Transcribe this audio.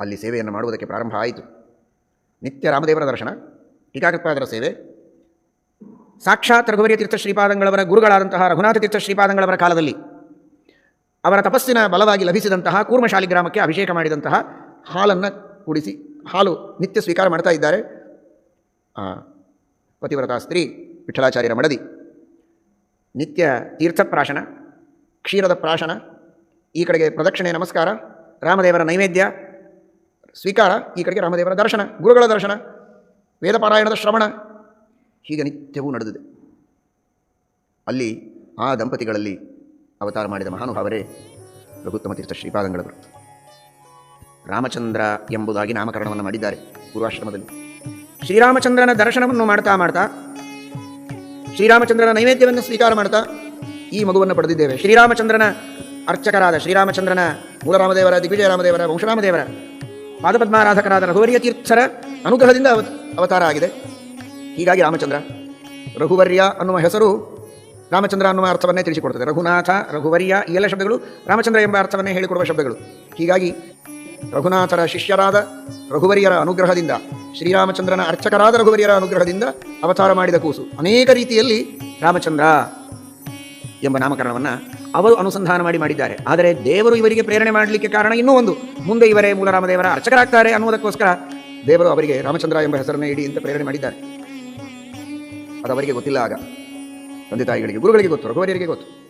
ಅಲ್ಲಿ ಸೇವೆಯನ್ನು ಮಾಡುವುದಕ್ಕೆ ಪ್ರಾರಂಭ ಆಯಿತು. ನಿತ್ಯ ರಾಮದೇವರ ದರ್ಶನ, ಟೀಕಾಕೃತ್ಪಾದರ ಸೇವೆ, ಸಾಕ್ಷಾತ್ ರಘುವರಿಯ ತೀರ್ಥ ಶ್ರೀಪಾದಂಗಳವರ ಗುರುಗಳಾದಂತಹ ರಘುನಾಥ ತೀರ್ಥ ಶ್ರೀಪಾದಂಗಳವರ ಕಾಲದಲ್ಲಿ ಅವರ ತಪಸ್ಸಿನ ಬಲವಾಗಿ ಲಭಿಸಿದಂತಹ ಕೂರ್ಮಶಾಲಿ ಗ್ರಾಮಕ್ಕೆ ಅಭಿಷೇಕ ಮಾಡಿದಂತಹ ಹಾಲನ್ನು ಕುಡಿಸಿ, ಹಾಲು ನಿತ್ಯ ಸ್ವೀಕಾರ ಮಾಡ್ತಾ ಇದ್ದಾರೆ. ಪತಿವ್ರತ ಸ್ತ್ರೀ ವಿಠಲಾಚಾರ್ಯರ ಮಡದಿ. ನಿತ್ಯ ತೀರ್ಥಪ್ರಾಶನ, ಕ್ಷೀರದ ಪ್ರಾಶನ, ಈ ಕಡೆಗೆ ಪ್ರದಕ್ಷಿಣೆ ನಮಸ್ಕಾರ, ರಾಮದೇವರ ನೈವೇದ್ಯ ಸ್ವೀಕಾರ, ಈ ಕಡೆಗೆ ರಾಮದೇವರ ದರ್ಶನ, ಗುರುಗಳ ದರ್ಶನ, ವೇದಪಾರಾಯಣದ ಶ್ರವಣ, ಹೀಗೆ ನಿತ್ಯವೂ ನಡೆದಿದೆ. ಅಲ್ಲಿ ಆ ದಂಪತಿಗಳಲ್ಲಿ ಅವತಾರ ಮಾಡಿದ ಮಹಾನುಭಾವರೇ ರಘುತ್ತಮ ತೀರ್ಥ ಶ್ರೀಪಾದಂಗಳವರು. ರಾಮಚಂದ್ರ ಎಂಬುದಾಗಿ ನಾಮಕರಣವನ್ನು ಮಾಡಿದ್ದಾರೆ ಪೂರ್ವಾಶ್ರಮದಲ್ಲಿ ಶ್ರೀರಾಮಚಂದ್ರನ ದರ್ಶನವನ್ನು ಮಾಡ್ತಾ ಮಾಡ್ತಾ, ಶ್ರೀರಾಮಚಂದ್ರನ ನೈವೇದ್ಯವನ್ನು ಸ್ವೀಕಾರ ಮಾಡ್ತಾ ಈ ಮಗುವನ್ನು ಪಡೆದಿದ್ದೇವೆ. ಶ್ರೀರಾಮಚಂದ್ರನ ಅರ್ಚಕರಾದ ಶ್ರೀರಾಮಚಂದ್ರನ ಮೂಲರಾಮದೇವರ ದಿಗ್ವಿಜಯ ರಾಮದೇವರ, ವಂಶರಾಮದೇವರ ಪಾದಪದ್ಮಾರಾಧಕರಾದ ರಘುವರಿಯ ತೀರ್ಥರ ಅನುಗ್ರಹದಿಂದ ಅವ ಅವತಾರ ಆಗಿದೆ. ಹೀಗಾಗಿ ರಾಮಚಂದ್ರ, ರಘುವರ್ಯ ಅನ್ನುವ ಹೆಸರು ರಾಮಚಂದ್ರ ಅನ್ನುವ ಅರ್ಥವನ್ನೇ ತಿಳಿಸಿಕೊಡ್ತದೆ. ರಘುನಾಥ, ರಘುವರ್ಯ, ಈ ಎಲ್ಲ ಶಬ್ದಗಳು ರಾಮಚಂದ್ರ ಎಂಬ ಅರ್ಥವನ್ನೇ ಹೇಳಿಕೊಡುವ ಶಬ್ದಗಳು. ಹೀಗಾಗಿ ರಘುನಾಥರ ಶಿಷ್ಯರಾದ ರಘುವರಿಯರ ಅನುಗ್ರಹದಿಂದ, ಶ್ರೀರಾಮಚಂದ್ರನ ಅರ್ಚಕರಾದ ರಘುವರಿಯರ ಅನುಗ್ರಹದಿಂದ ಅವತಾರ ಮಾಡಿದ ಕೂಸು. ಅನೇಕ ರೀತಿಯಲ್ಲಿ ರಾಮಚಂದ್ರ ಎಂಬ ನಾಮಕರಣವನ್ನು ಅವರು ಅನುಸಂಧಾನ ಮಾಡಿ ಮಾಡಿದ್ದಾರೆ. ಆದರೆ ದೇವರು ಇವರಿಗೆ ಪ್ರೇರಣೆ ಮಾಡಲಿಕ್ಕೆ ಕಾರಣ ಇನ್ನೂ ಒಂದು. ಮುಂದೆ ಇವರೇ ಮೂಲರಾಮದೇವರ ಅರ್ಚಕರಾಗ್ತಾರೆ ಅನ್ನುವುದಕ್ಕೋಸ್ಕರ ದೇವರು ಅವರಿಗೆ ರಾಮಚಂದ್ರ ಎಂಬ ಹೆಸರನ್ನೇ ಇಡಿ ಅಂತ ಪ್ರೇರಣೆ ಮಾಡಿದ್ದಾರೆ. ಅದು ಅವರಿಗೆ ಗೊತ್ತಿಲ್ಲ ಆಗ. ತಂದೆ ತಾಯಿಗಳಿಗೆ, ಗುರುಗಳಿಗೆ ಗೊತ್ತು, ರಘುವರಿಯರಿಗೆ ಗೊತ್ತು.